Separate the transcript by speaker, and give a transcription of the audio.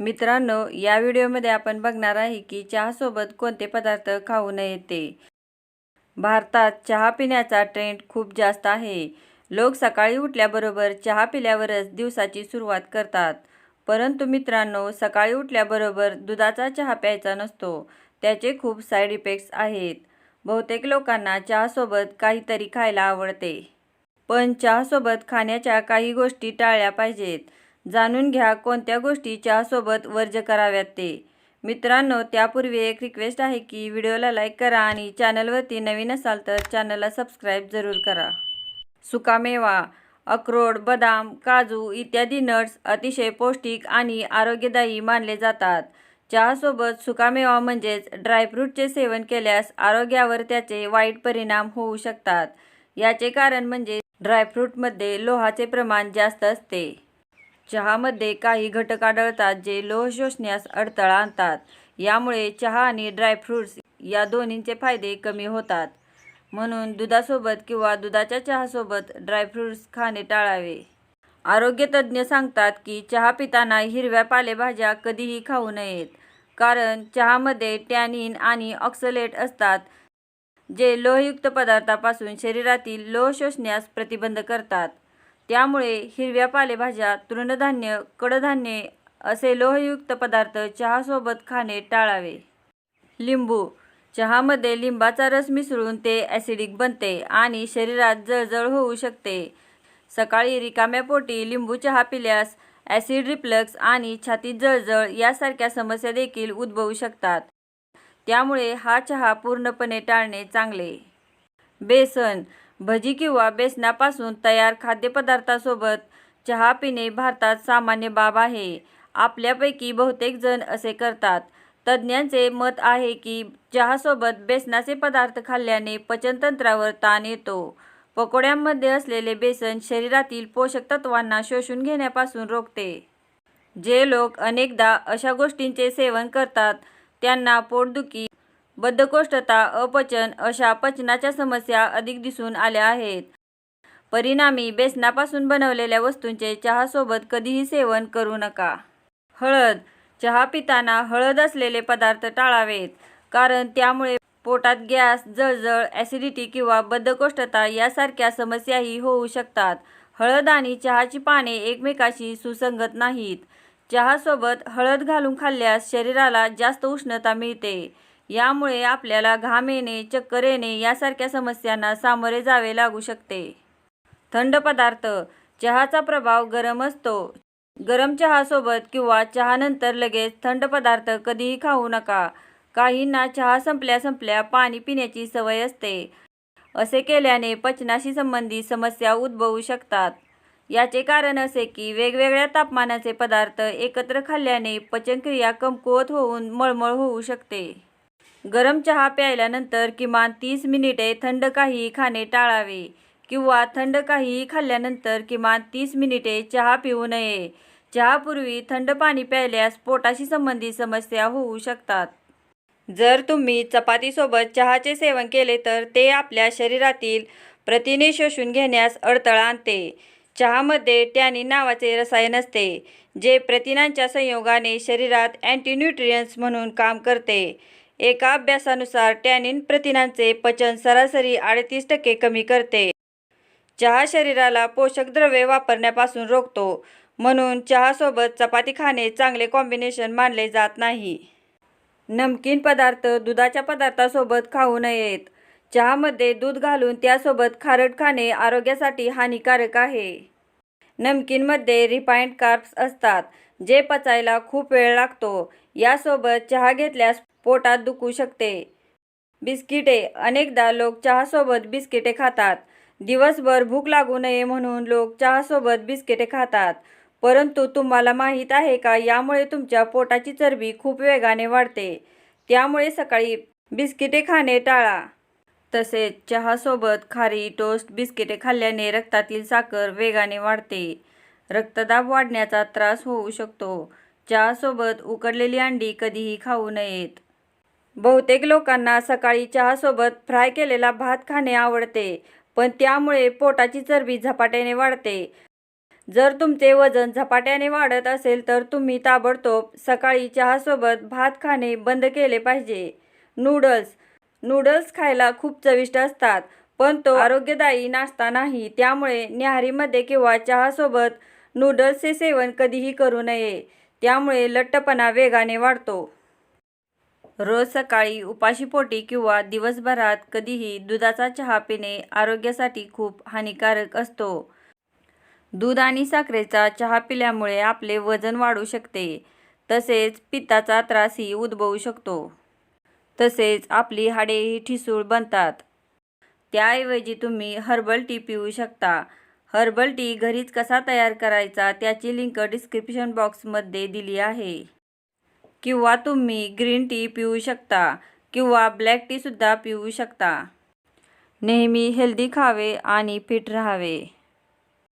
Speaker 1: मित्रांनो या व्हिडिओमध्ये आपण बघणार आहे की चहासोबत कोणते पदार्थ खाऊ नये ते भारतात चहा पिण्याचा ट्रेंड खूप जास्त आहे. लोक सकाळी उठल्याबरोबर चहा पिल्यावरच दिवसाची सुरुवात करतात. परंतु मित्रांनो सकाळी उठल्याबरोबर दुधाचा चहा प्यायचा नसतो. त्याचे खूप साईड इफेक्ट्स आहेत. बहुतेक लोकांना चहासोबत काहीतरी खायला आवडते. पण चहासोबत खाण्याच्या काही गोष्टी टाळल्या पाहिजेत. जाणून घ्या कोणत्या गोष्टी चहासोबत वर्ज कराव्यात ते. मित्रांनो त्यापूर्वी एक रिक्वेस्ट आहे की व्हिडिओला लाईक करा आणि चॅनलवरती नवीन असाल तर चॅनलला सबस्क्राईब जरूर करा. सुकामेवा अक्रोड बदाम काजू इत्यादी नट्स अतिशय पौष्टिक आणि आरोग्यदायी मानले जातात. चहासोबत सुकामेवा म्हणजेच ड्रायफ्रूटचे सेवन केल्यास आरोग्यावर त्याचे वाईट परिणाम होऊ शकतात. याचे कारण म्हणजे ड्रायफ्रूटमध्ये लोहाचे प्रमाण जास्त असते. चहामध्ये काही घटक आढळतात जे लोह शोषण्यास अडथळा आणतात. यामुळे चहा आणि ड्रायफ्रूट्स या दोन्हींचे फायदे कमी होतात. म्हणून दुधासोबत किंवा दुधाच्या चहासोबत ड्रायफ्रूट्स खाणे टाळावे. आरोग्यतज्ज्ञ सांगतात की चहा पिताना हिरव्या पालेभाज्या कधीही खाऊ नयेत. कारण चहामध्ये टॅनिन आणि ऑक्सलेट असतात जे लोहयुक्त पदार्थापासून शरीरातील लोह शोषण्यास प्रतिबंध करतात. त्यामुळे हिरव्या पालेभाज्या तृणधान्य कडधान्ये असे लोहयुक्त पदार्थ चहासोबत खाणे टाळावे. लिंबू. चहामध्ये लिंबाचा रस मिसळून ते ॲसिडिक बनते आणि शरीरात जळजळ होऊ शकते. सकाळी रिकाम्या पोटी लिंबू चहा पिल्यास ॲसिड रिफ्लक्स आणि छातीत जळजळ यासारख्या समस्या देखील उद्भवू शकतात. त्यामुळे हा चहा पूर्णपणे टाळणे चांगले. बेसन. भजी किंवा बेसनापासून तयार खाद्यपदार्थासोबत चहा पिणे भारतात सामान्य बाब आहे. आपल्यापैकी बहुतेक जण असे करतात. तज्ज्ञांचे मत आहे की चहासोबत बेसनाचे पदार्थ खाल्ल्याने पचनतंत्रावर ताण येतो. पकोड्यांमध्ये असलेले बेसन शरीरातील पोषक तत्वांना शोषून घेण्यापासून रोखते. जे लोक अनेकदा अशा गोष्टींचे सेवन करतात त्यांना पोटदुखी बद्धकोष्ठता अपचन अशा पचनाच्या समस्या अधिक दिसून आल्या आहेत. परिणामी बेसनापासून बनवलेल्या वस्तूंचे चहासोबत कधीही सेवन करू नका. हळद चहा पिताना हळद असलेले पदार्थ टाळावेत कारण त्यामुळे पोटात गॅस जळजळ ॲसिडिटी किंवा बद्धकोष्ठता यासारख्या समस्याही होऊ शकतात. हळद आणि चहाची पाने एकमेकाशी सुसंगत नाहीत. चहासोबत हळद घालून खाल्ल्यास शरीराला जास्त उष्णता मिळते. यामुळे आपल्याला घाम येणे चक्कर येणे यासारख्या समस्यांना सामोरे जावे लागू शकते. थंड पदार्थ चहाचा प्रभाव गरम असतो. गरम चहासोबत किंवा चहानंतर लगेच थंड पदार्थ कधीही खाऊ नका. काहींना चहा संपल्या संपल्या पाणी पिण्याची सवय असते. असे केल्याने पचनाशी संबंधित समस्या उद्भवू शकतात. याचे कारण असे की वेगवेगळ्या तापमानाचे पदार्थ एकत्र खाल्ल्याने पचनक्रिया कमकुवत होऊन मळमळ होऊ शकते. गरम चहा प्यायल्यानंतर किमान तीस मिनिटे थंड काही खाणे टाळावे किंवा थंड काहीही खाल्ल्यानंतर किमान तीस मिनिटे चहा पिऊ नये. चहापूर्वी थंड पाणी प्यायल्यास पोटाशी संबंधित समस्या होऊ शकतात. जर तुम्ही चपातीसोबत चहाचे सेवन केले तर ते आपल्या शरीरातील प्रथिने शोषून घेण्यास अडथळा आणते. चहामध्ये टॅनिन नावाचे रसायन असते जे प्रथिनांच्या संयोगाने शरीरात अँटीन्यूट्रियन्स म्हणून काम करते. एका अभ्यासानुसार टॅनिन प्रथिनांचे पचन सरासरी अडतीस टक्के कमी करते. चहा शरीराला पोषक द्रव्ये वापरण्यापासून रोखतो म्हणून चहासोबत चपाती खाणे चांगले कॉम्बिनेशन मानले जात नाही. नमकीन पदार्थ दुधाच्या पदार्थासोबत खाऊ नयेत. चहामध्ये दूध घालून त्यासोबत खारट खाणे आरोग्यासाठी हानिकारक आहे. नमकीनमध्ये रिफाईंड कार्ब्स असतात जे पचायला खूप वेळ लागतो. यासोबत चहा घेतल्यास पोटात दुखू शकते. बिस्किटे अनेकदा लोक चहासोबत बिस्किटे खातात. दिवसभर भूक लागू नये म्हणून लोक चहासोबत बिस्किटे खातात. परंतु तुम्हाला माहीत आहे का यामुळे तुमच्या पोटाची चरबी खूप वेगाने वाढते. त्यामुळे सकाळी बिस्किटे खाणे टाळा. तसेच चहासोबत खारी टोस्ट बिस्किटे खाल्ल्याने रक्तातील साखर वेगाने वाढते. रक्तदाब वाढण्याचा त्रास होऊ शकतो. चहासोबत उकडलेली अंडी कधीही खाऊ नयेत. बहुतेक लोकांना सकाळी चहासोबत फ्राय केलेला भात खाणे आवडते पण त्यामुळे पोटाची चरबी झपाट्याने वाढते. जर तुमचे वजन झपाट्याने वाढत असेल तर तुम्ही ताबडतोब सकाळी चहासोबत भात खाणे बंद केले पाहिजे. नूडल्स. नूडल्स खायला खूप चविष्ट असतात पण तो आरोग्यदायी नाश्ता नाही त्यामुळे न्याहारीमध्ये किंवा चहासोबत नूडल्सचे सेवन कधीही करू नये. त्यामुळे लठ्ठपणा वेगाने वाढतो. रोज सकाळी उपाशीपोटी किंवा दिवसभरात कधीही दुधाचा चहा पिणे आरोग्यासाठी खूप हानिकारक असतो. दूध आणि साखरेचा चहा पिल्यामुळे आपले वजन वाढू शकते. तसेच पित्ताचा त्रासही उद्भवू शकतो. तसेच आपली हाडेही ठिसूळ बनतात. त्याऐवजी तुम्ही हर्बल टी पिऊ शकता. हर्बल टी घरीच कसा तयार करायचा त्याची लिंक डिस्क्रिप्शन बॉक्समध्ये दिली आहे. किंवा तुम्ही ग्रीन टी पिऊ शकता किंवा ब्लॅक टीसुद्धा पिऊ शकता. नेहमी हेल्दी खावे आणि फिट राहावे.